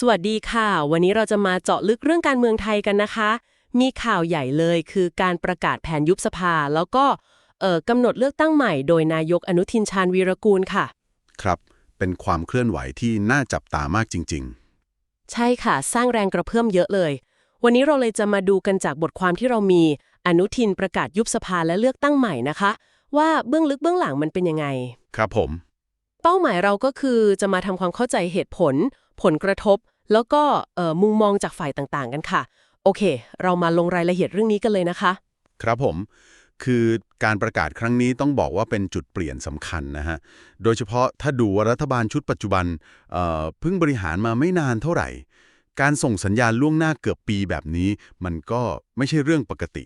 สวัสดีค่ะ วันนี้เราจะมาเจาะลึกเรื่องการเมืองไทยกันนะคะ มีข่าวใหญ่เลยคือการประกาศแผนยุบสภา แล้วก็เอ่อกำหนดเลือกตั้งใหม่โดยนายกอนุทินชาญวีรกูลค่ะ ครับ เป็นความเคลื่อนไหวที่น่าจับตามากจริงใช่ค่ะ สร้างแรงกระเพื่อมเยอะเลย วันนี้เราเลยจะมาดูกันจากบทความที่เรามีอนุทินประกาศยุบสภาและเลือกตั้งใหม่นะคะ ว่าเบื้องลึกเบื้องหลังมันเป็นยังไงๆครับผม เป้าหมายเราก็คือจะมาทำความเข้าใจเหตุผล ผลกระทบ แล้วก็เอ่อมุมมองจากฝ่ายต่างๆ กันค่ะ โอเค เรามาลงรายละเอียดเรื่องนี้กันเลยนะคะ ครับผม คือการประกาศครั้งนี้ต้องบอกว่าเป็นจุดเปลี่ยนสำคัญนะฮะ โดยเฉพาะถ้าดูว่ารัฐบาลชุดปัจจุบันเอ่อเพิ่งบริหารมาไม่นานเท่าไหร่ การส่งสัญญาณล่วงหน้าเกือบปีแบบนี้ มันก็ไม่ใช่เรื่องปกติ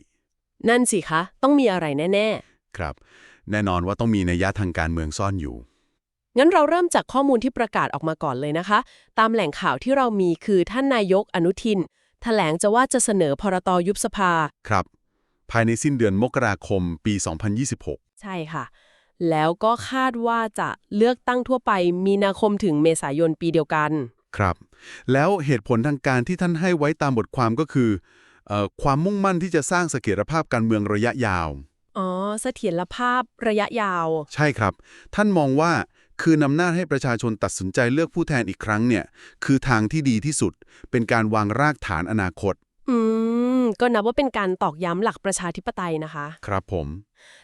นั่นสิคะ ต้องมีอะไรแน่ครับ แน่นอนว่าต้องมีนัยยะทางการเมืองซ่อนอยู่ๆ งั้นเราเริ่มจากข้อมูลที่ประกาศออกมาก่อนเลยนะคะ ตามแหล่งข่าวที่เรามีคือท่านนายกอนุทินแถลงจะว่าจะเสนอพรตยุบสภา ครับ ภายในสิ้นเดือนมกราคมปี 2026 ใช่ค่ะ แล้วก็คาดว่าจะเลือกตั้งทั่วไปมีนาคมถึงเมษายนปีเดียวกัน ครับ แล้วเหตุผลทางการที่ท่านให้ไว้ตามบทความก็คือเอ่อความมุ่งมั่นที่จะสร้างเสถียรภาพการเมืองระยะยาวอ๋อเสถียรภาพระยะยาว ใช่ครับ ท่านมองว่า คือนำหน้าจให้ประชาชนตัดสินใจเลือกผู้แทนอีกครั้งเนี่ย คือทางที่ดีที่สุด เป็นการวางรากฐานอนาคต อืม ก็นับว่าเป็นการตอกย้ำหลักประชาธิปไตยนะคะ ครับผม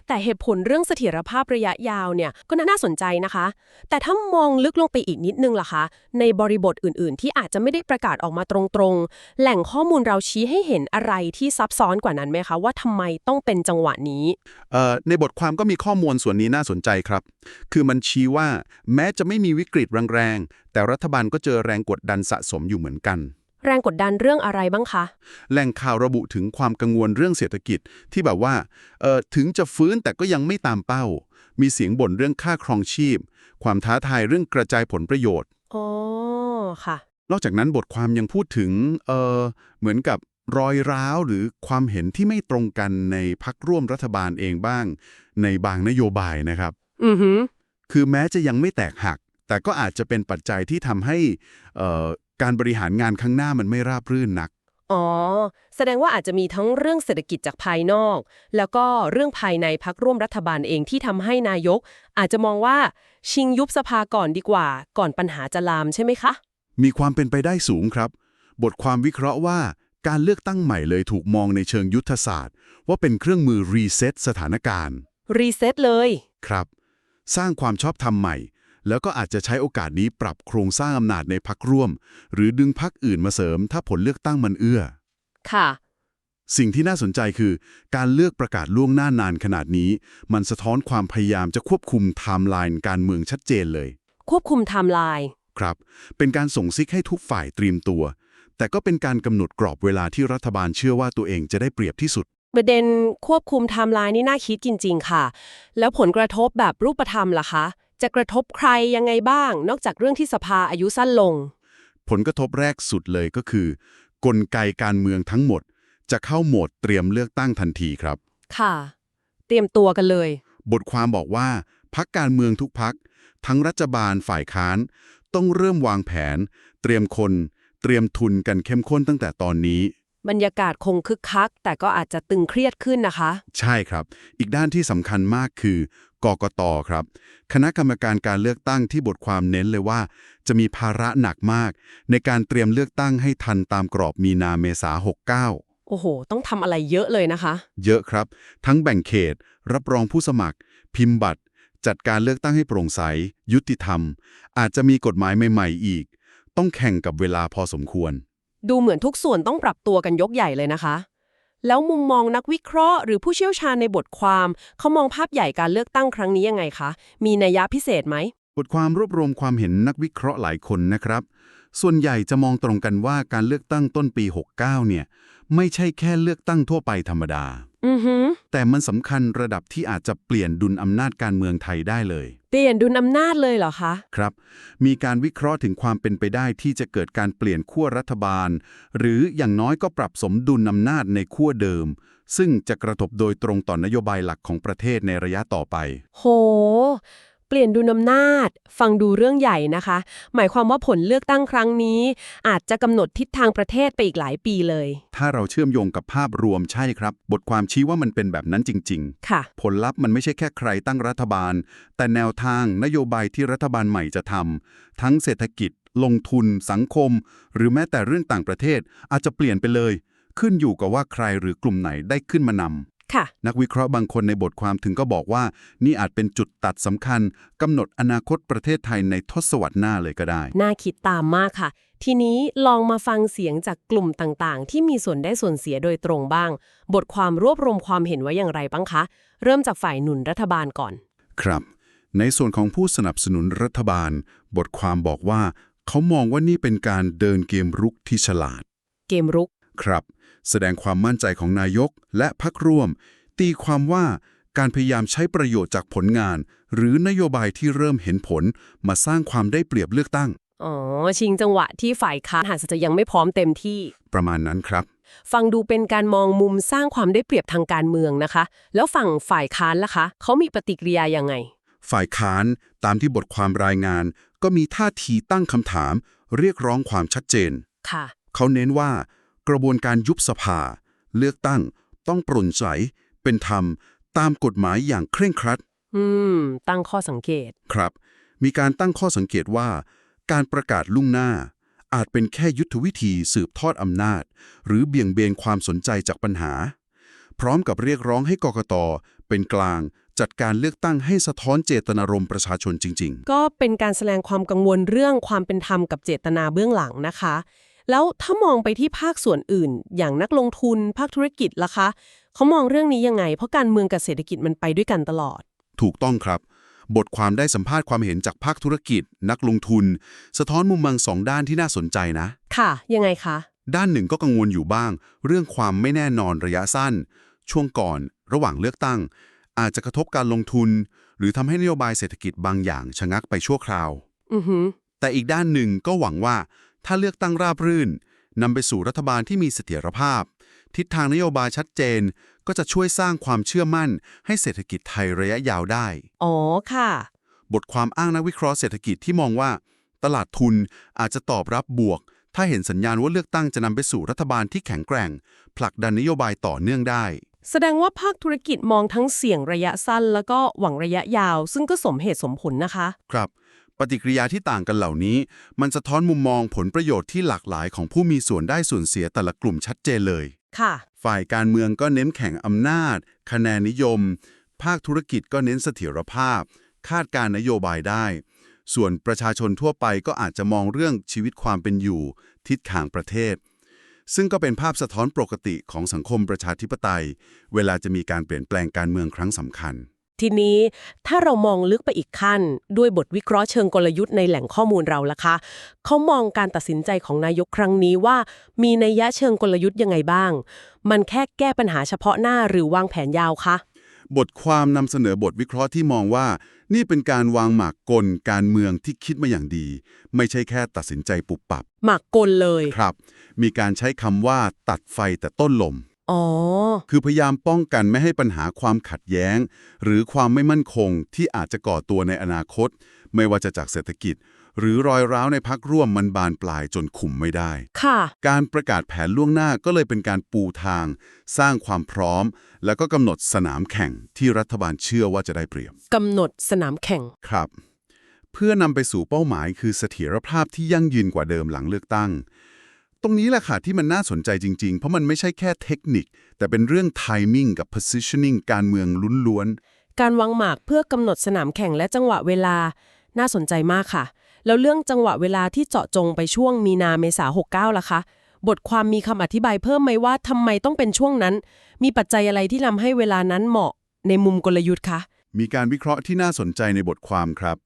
แต่เหตุผลเรื่องเสถียรภาพระยะยาวเนี่ยก็น่าสนใจนะคะ แต่ถ้ามองลึกลงไปอีกนิดนึงล่ะคะ ในบริบทอื่น ๆ ที่อาจจะไม่ได้ประกาศออกมาตรงๆ แหล่งข้อมูลเราชี้ให้เห็นอะไรที่ซับซ้อนกว่านั้นไหมคะ ว่าทำไมต้องเป็นจังหวะนี้เอ่อในบทความก็มีข้อมูลส่วนนี้น่าสนใจครับ คือมันชี้ว่าแม้จะไม่มีวิกฤตแรงๆแต่รัฐบาลก็เจอแรงกดดันสะสมอยู่เหมือนกัน แรงกดดันเรื่องอะไรบ้างคะ แหล่งข่าวระบุถึงความกังวลเรื่องเศรษฐกิจที่แบบว่าเอ่อถึงจะฟื้นแต่ก็ยังไม่ตามเป้า มีเสียงบ่นเรื่องค่าครองชีพ ความท้าทายเรื่องกระจายผลประโยชน์อ๋อค่ะ นอกจากนั้นบทความยังพูดถึงเอ่อเหมือนกับรอยร้าวหรือความเห็นที่ไม่ตรงกันในพักร่วมรัฐบาลเองบ้าง ในบางนโยบายนะครับ อือหือคือแม้จะยังไม่แตกหัก แต่ก็อาจจะเป็นปัจจัยที่ทำให้เอ่อ การบริหารงานข้างหน้ามันไม่ราบรื่นนัก อ๋อ แสดงว่าอาจจะมีทั้งเรื่องเศรษฐกิจจากภายนอก แล้วก็เรื่องภายในพักร่วมรัฐบาลเองที่ทำให้นายก อาจจะมองว่าชิงยุบสภาก่อนดีกว่า ก่อนปัญหาจะลามใช่ไหมคะ มีความเป็นไปได้สูงครับ บทความวิเคราะห์ว่าการเลือกตั้งใหม่เลยถูกมองในเชิงยุทธศาสตร์ ว่าเป็นเครื่องมือรีเซ็ตสถานการณ์รีเซ็ตเลย ครับ สร้างความชอบธรรมใหม่ แล้วก็อาจจะใช้โอกาสนี้ปรับโครงสร้างอำนาจในพักร่วม หรือดึงพักอื่นมาเสริม ถ้าผลเลือกตั้งมันเอื้อ ค่ะ สิ่งที่น่าสนใจคือ การเลือกประกาศล่วงหน้านานขนาดนี้ มันสะท้อนความพยายามจะควบคุมไทม์ไลน์การเมืองชัดเจนเลย ควบคุมไทม์ไลน์ครับ เป็นการส่งซิกให้ทุกฝ่ายเตรียมตัว แต่ก็เป็นการกำหนดกรอบเวลาที่รัฐบาลเชื่อว่าตัวเองจะได้เปรียบที่สุด ประเด็นควบคุมไทม์ไลน์นี่น่าคิดจริง ๆ ค่ะ แล้วผลกระทบแบบรูปธรรมล่ะคะ จะกระทบใครยังไงบ้าง นอกจากเรื่องที่สภาอายุสั้นลง ผลกระทบแรกสุดเลยก็คือ กลไกการเมืองทั้งหมด จะเข้าโหมดเตรียมเลือกตั้งทันทีครับ ค่ะ เตรียมตัวกันเลย บทความบอกว่าพักการเมืองทุกพัก ทั้งรัฐบาลฝ่ายค้าน ต้องเริ่มวางแผน เตรียมคน เตรียมทุนกันเข้มข้นตั้งแต่ตอนนี้ บรรยากาศคงคึกคัก แต่ก็อาจจะตึงเครียดขึ้นนะคะ ใช่ครับ อีกด้านที่สำคัญมากคือกกตครับ คณะกรรมการการเลือกตั้งที่บทความเน้นเลยว่า จะมีภาระหนักมาก ในการเตรียมเลือกตั้งให้ทันตามกรอบมีนาเมษา69โอ้โห ต้องทำอะไรเยอะเลยนะคะ เยอะครับ ทั้งแบ่งเขต รับรองผู้สมัคร พิมพ์บัตร จัดการเลือกตั้งให้โปร่งใส ยุติธรรม อาจจะมีกฎหมายใหม่ ๆ อีก ต้องแข่งกับเวลาพอสมควร ดูเหมือนทุกส่วนต้องปรับตัวกันยกใหญ่เลยนะคะ แล้วมุมมองนักวิเคราะห์หรือผู้เชี่ยวชาญในบทความเขามองภาพใหญ่การเลือกตั้งครั้งนี้ยังไงคะ มีนัยยะพิเศษไหม บทความรวบรวมความเห็นนักวิเคราะห์หลายคนนะครับ ส่วนใหญ่จะมองตรงกันว่าการเลือกตั้งต้นปี 69 เนี่ย ไม่ใช่แค่เลือกตั้งทั่วไปธรรมดา อือหือแต่มันสำคัญระดับที่อาจจะเปลี่ยนดุลอำนาจการเมืองไทยได้เลย เปลี่ยนดุลอำนาจเลยเหรอคะ ครับ มีการวิเคราะห์ถึงความเป็นไปได้ที่จะเกิดการเปลี่ยนขั้วรัฐบาล หรืออย่างน้อยก็ปรับสมดุลอำนาจในขั้วเดิม ซึ่งจะกระทบโดยตรงต่อนโยบายหลักของประเทศในระยะต่อไป โห ปลี่ยนดูนำนาจ ฟังดูเรื่องใหญ่นะคะ หมายความว่าผลเลือกตั้งครั้งนี้ อาจจะกำหนดทิศทางประเทศไปอีกหลายปีเลย ถ้าเราเชื่อมโยงกับภาพรวมใช่ครับ บทความชี้ว่ามันเป็นแบบนั้นจริงค่ะๆผลลัพธ์มันไม่ใช่แค่ใครตั้งรัฐบาล แต่แนวทางนโยบายที่รัฐบาลใหม่จะทำทั้งเศรษฐกิจ ลงทุน สังคม หรือแม้แต่เรื่องต่างประเทศ อาจจะเปลี่ยนไปเลย ขึ้นอยู่กับว่าใครหรือกลุ่มไหนได้ขึ้นมานำ ค่ะ นักวิเคราะห์บางคนในบทความถึงก็บอกว่า นี่อาจเป็นจุดตัดสำคัญกำหนดอนาคตประเทศไทยในทศวรรษหน้าเลยก็ได้ น่าคิดตามมากค่ะ ทีนี้ลองมาฟังเสียงจากกลุ่มต่างๆ ที่มีส่วนได้ส่วนเสียโดยตรงบ้าง บทความรวบรวมความเห็นไว้อย่างไรบ้างคะ เริ่มจากฝ่ายหนุนรัฐบาลก่อน ครับ ในส่วนของผู้สนับสนุนรัฐบาล บทความบอกว่า เขามองว่านี่เป็นการเดินเกมรุกที่ฉลาด เกมรุก ครับ แสดงความมั่นใจของนายกและพักร่วม ตีความว่าการพยายามใช้ประโยชน์จากผลงาน หรือนโยบายที่เริ่มเห็นผล มาสร้างความได้เปรียบเลือกตั้ง อ๋อ ชิงจังหวะที่ฝ่ายค้านอาจจะยังไม่พร้อมเต็มที่ ประมาณนั้นครับ ฟังดูเป็นการมองมุมสร้างความได้เปรียบทางการเมืองนะคะ แล้วฝั่งฝ่ายค้านล่ะคะเขามีปฏิกิริยายังไง ฝ่ายค้านตามที่บทความรายงาน ก็มีท่าทีตั้งคำถาม เรียกร้องความชัดเจนค่ะ เขาเน้นว่า กระบวนการยุบสภา เลือกตั้ง ต้องโปร่งใส เป็นธรรม ตามกฎหมายอย่างเคร่งครัด อืม ตั้งข้อสังเกต ครับ มีการตั้งข้อสังเกตว่า การประกาศลุ่งหน้า อาจเป็นแค่ยุทธวิธีสืบทอดอำนาจ หรือเบี่ยงเบนความสนใจจากปัญหา พร้อมกับเรียกร้องให้กกต เป็นกลางจัดการเลือกตั้งให้สะท้อนเจตนารมณ์ประชาชนจริงก็เป็นการแสดงความกังวลเรื่องความเป็นธรรมกับเจตนาเบื้องหลังนะคะ แล้วถ้ามองไปที่ภาคส่วนอื่น อย่างนักลงทุนภาคธุรกิจล่ะคะเขามองเรื่องนี้ยังไง เพราะการเมืองกับเศรษฐกิจมันไปด้วยกันตลอดๆถูกต้องครับ บทความได้สัมภาษณ์ความเห็นจากภาคธุรกิจ นักลงทุน สะท้อนมุมมองสองด้านที่น่าสนใจนะ ค่ะ ยังไงคะด้านหนึ่งก็กังวลอยู่บ้าง เรื่องความไม่แน่นอนระยะสั้น ช่วงก่อน ระหว่างเลือกตั้ง อาจจะกระทบการลงทุน หรือทำให้นโยบายเศรษฐกิจบางอย่างชะงักไปชั่วคราวอือหือแต่อีกด้านหนึ่งก็หวังว่า ถ้าเลือกตั้งราบรื่นนำไปสู่รัฐบาลที่มีเสถียรภาพ ทิศทางนโยบายชัดเจน ก็จะช่วยสร้างความเชื่อมั่น ให้เศรษฐกิจไทยระยะยาวได้ อ๋อค่ะ บทความอ้างนักวิเคราะห์เศรษฐกิจที่มองว่า ตลาดทุนอาจจะตอบรับบวก ถ้าเห็นสัญญาณว่าเลือกตั้งจะนำไปสู่รัฐบาลที่แข็งแกร่ง ผลักดันนโยบายต่อเนื่องได้ แสดงว่าภาคธุรกิจมองทั้งเสี่ยงระยะสั้น แล้วก็หวังระยะยาว ซึ่งก็สมเหตุสมผลนะคะ ครับป ฏิกิริยาที่ต่างกันเหล่านี้ มันสะท้อนมุมมองผลประโยชน์ที่หลากหลายของผู้มีส่วนได้ส่วนเสียแต่ละกลุ่มชัดเจนเลย ค่ะ ฝ่ายการเมืองก็เน้นแข่งอำนาจ คะแนนนิยม ภาคธุรกิจก็เน้นเสถียรภาพ คาดการณ์นโยบายได้ ส่วนประชาชนทั่วไปก็อาจจะมองเรื่องชีวิตความเป็นอยู่ ทิศทางประเทศ ซึ่งก็เป็นภาพสะท้อนปกติของสังคมประชาธิปไตย เวลาจะมีการเปลี่ยนแปลงการเมืองครั้งสำคัญ ทีนี้ถ้าเรามองลึกไปอีกขั้น ด้วยบทวิเคราะห์เชิงกลยุทธ์ในแหล่งข้อมูลเราล่ะคะเขามองการตัดสินใจของนายกครั้งนี้ว่า มีนัยยะเชิงกลยุทธ์ยังไงบ้าง มันแค่แก้ปัญหาเฉพาะหน้าหรือวางแผนยาวคะบทความนำเสนอบทวิเคราะห์ที่มองว่า นี่เป็นการวางหมากกลการเมืองที่คิดมาอย่างดี ไม่ใช่แค่ตัดสินใจปุบปับ หมากกลเลยครับ มีการใช้คำว่าตัดไฟแต่ต้นลม อ๋อ คือพยายามป้องกันไม่ให้ปัญหาความขัดแย้ง หรือความไม่มั่นคงที่อาจจะก่อตัวในอนาคต ไม่ว่าจะจากเศรษฐกิจ หรือรอยร้าวในพักร่วมมันบานปลายจนคุมไม่ได้ ค่ะ การประกาศแผนล่วงหน้าก็เลยเป็นการปูทาง สร้างความพร้อม แล้วก็กำหนดสนามแข่งที่รัฐบาลเชื่อว่าจะได้เปรียบกำหนดสนามแข่ง ครับ เพื่อนำไปสู่เป้าหมายคือเสถียรภาพที่ยั่งยืนกว่าเดิมหลังเลือกตั้ง ตรงนี้แหละค่ะที่มันน่าสนใจจริง ๆ เพราะมันไม่ใช่แค่เทคนิค แต่เป็นเรื่อง timing กับ positioning การเมืองล้วนการวางหมากเพื่อกำหนดสนามแข่งและจังหวะเวลา น่าสนใจมากค่ะ แล้วเรื่องจังหวะเวลาที่เจาะจงไปช่วงมีนาเมษา69ล่ะคะ บทความมีคำอธิบายเพิ่มไหมว่าทำไมต้องเป็นช่วงนั้น มีปัจจัยอะไรที่ทำให้เวลานั้นเหมาะในมุมกลยุทธ์คะๆมีการวิเคราะห์ที่น่าสนใจในบทความครับ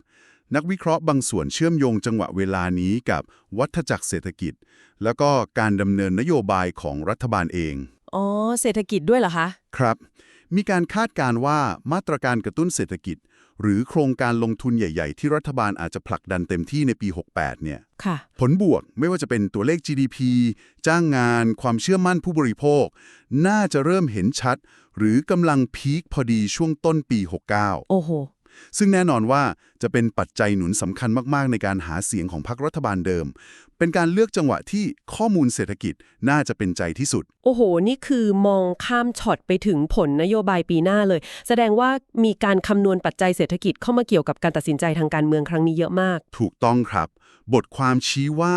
นักวิเคราะห์บางส่วนเชื่อมโยงจังหวะเวลานี้กับวัฏจักรเศรษฐกิจ แล้วก็การดำเนินนโยบายของรัฐบาลเอง อ๋อ เศรษฐกิจด้วยเหรอคะ ครับ มีการคาดการณ์ว่ามาตรการกระตุ้นเศรษฐกิจ หรือโครงการลงทุนใหญ่ๆ ที่รัฐบาลอาจจะผลักดันเต็มที่ในปี 68 เนี่ย ค่ะ ผลบวกไม่ว่าจะเป็นตัวเลข GDP จ้างงาน ความเชื่อมั่นผู้บริโภค น่าจะเริ่มเห็นชัด หรือกำลังพีคพอดีช่วงต้นปี 69 โอ้โห ซึ่งแน่นอนว่าจะเป็นปัจจัยหนุนสำคัญมากๆ ในการหาเสียงของพรรครัฐบาลเดิม เป็นการเลือกจังหวะที่ข้อมูลเศรษฐกิจน่าจะเป็นใจที่สุด โอ้โห นี่คือมองข้ามช็อตไปถึงผลนโยบายปีหน้าเลย แสดงว่ามีการคำนวณปัจจัยเศรษฐกิจเข้ามาเกี่ยวกับการตัดสินใจทางการเมืองครั้งนี้เยอะมาก ถูกต้องครับ บทความชี้ว่า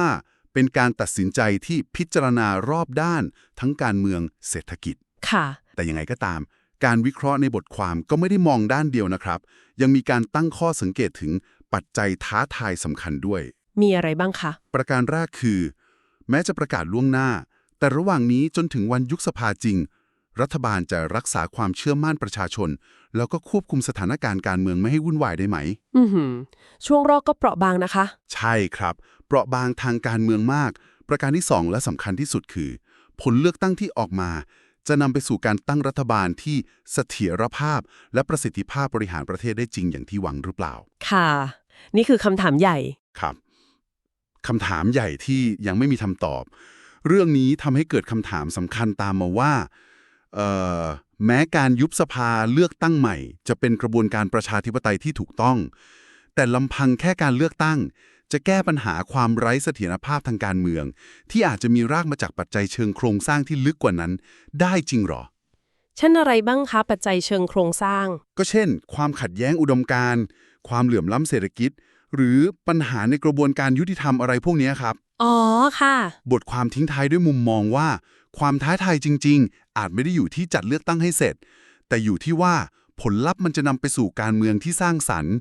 เป็นการตัดสินใจที่พิจารณารอบด้าน ทั้งการเมืองเศรษฐกิจ ค่ะ แต่ยังไงก็ตาม การวิเคราะห์ในบทความก็ไม่ได้มองด้านเดียวนะครับ ยังมีการตั้งข้อสังเกตถึงปัจจัยท้าทายสำคัญด้วย มีอะไรบ้างคะ ประการแรกคือ แม้จะประกาศล่วงหน้า แต่ระหว่างนี้จนถึงวันยุบสภาจริง รัฐบาลจะรักษาความเชื่อมั่นประชาชน แล้วก็ควบคุมสถานการณ์การเมืองไม่ให้วุ่นวายได้ไหม อือหือ ช่วงรอกก็เปราะบางนะคะ ใช่ครับ เปราะบางทางการเมืองมาก ประการที่2และสำคัญที่สุดคือ ผลเลือกตั้งที่ออกมา จะนำไปสู่การตั้งรัฐบาลที่เสถียรภาพ และประสิทธิภาพบริหารประเทศได้จริงอย่างที่หวังหรือเปล่า ค่ะ นี่คือคำถามใหญ่ ครับคำถามใหญ่ที่ยังไม่มีคำตอบ เรื่องนี้ทำให้เกิดคำถามสำคัญตามมาว่าเอ่อแม้การยุบสภาเลือกตั้งใหม่ จะเป็นกระบวนการประชาธิปไตยที่ถูกต้อง แต่ลำพังแค่การเลือกตั้ง จะแก้ปัญหาความไร้เสถียรภาพทางการเมือง ที่อาจจะมีรากมาจากปัจจัยเชิงโครงสร้างที่ลึกกว่านั้น ได้จริงหรอเช่นอะไรบ้างคะปัจจัยเชิงโครงสร้าง ก็เช่น ความขัดแย้งอุดมการณ์ความเหลื่อมล้ำเศรษฐกิจ หรือปัญหาในกระบวนการยุติธรรมอะไรพวกนี้ครับ อ๋อค่ะ บทความทิ้งท้ายด้วยมุมมองว่า ความท้าทายจริง ๆ อาจไม่ได้อยู่ที่จัดเลือกตั้งให้เสร็จ แต่อยู่ที่ว่าผลลัพธ์มันจะนำไปสู่การเมืองที่สร้างสรรค์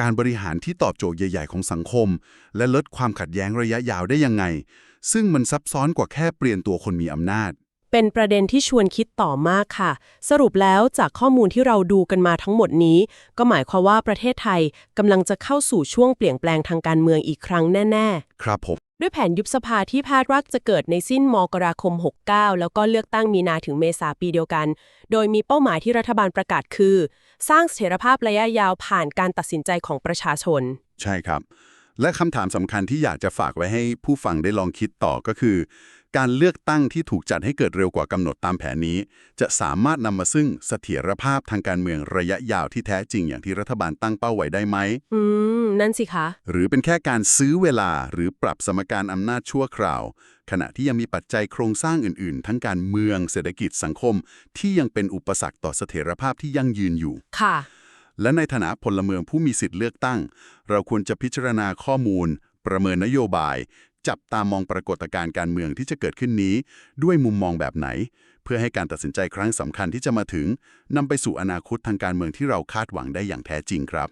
การบริหารที่ตอบโจทย์ใหญ่ ๆ ของสังคม และลดความขัดแย้งระยะยาวได้ยังไง ซึ่งมันซับซ้อนกว่าแค่เปลี่ยนตัวคนมีอำนาจ เป็นประเด็นที่ชวนคิดต่อมากค่ะ สรุปแล้วจากข้อมูลที่เราดูกันมาทั้งหมดนี้ ก็หมายความว่าประเทศไทยกำลังจะเข้าสู่ช่วงเปลี่ยนแปลงทางการเมืองอีกครั้งแน่ ๆ ครับผม ด้วยแผนยุบสภาที่คาดว่าจะเกิดในสิ้นมกราคม 69 แล้วก็เลือกตั้งมีนาถึงเมษาปีเดียวกัน โดยมีเป้าหมายที่รัฐบาลประกาศคือ สร้างเสถียรภาพระยะยาวผ่านการตัดสินใจของประชาชน ใช่ครับ และคำถามสำคัญที่อยากจะฝากไว้ให้ผู้ฟังได้ลองคิดต่อก็คือ การเลือกตั้งที่ถูกจัดให้เกิดเร็วกว่ากำหนดตามแผนนี้ จะสามารถนำมาซึ่งเสถียรภาพทางการเมืองระยะยาวที่แท้จริงอย่างที่รัฐบาลตั้งเป้าไว้ได้ไหมอืม นั่นสิคะ หรือเป็นแค่การซื้อเวลาหรือปรับสมการอำนาจชั่วคราว ขณะที่ยังมีปัจจัยโครงสร้างอื่นๆ ทั้งการเมืองเศรษฐกิจสังคม ที่ยังเป็นอุปสรรคต่อเสถียรภาพที่ยั่งยืนอยู่ค่ะ และในฐานะพลเมืองผู้มีสิทธิ์เลือกตั้ง เราควรจะพิจารณาข้อมูล ประเมินนโยบาย จับตามองปรากฏการณ์การเมืองที่จะเกิดขึ้นนี้ ด้วยมุมมองแบบไหน เพื่อให้การตัดสินใจครั้งสำคัญที่จะมาถึงนำไปสู่อนาคตทางการเมืองที่เราคาดหวังได้อย่างแท้จริงครับ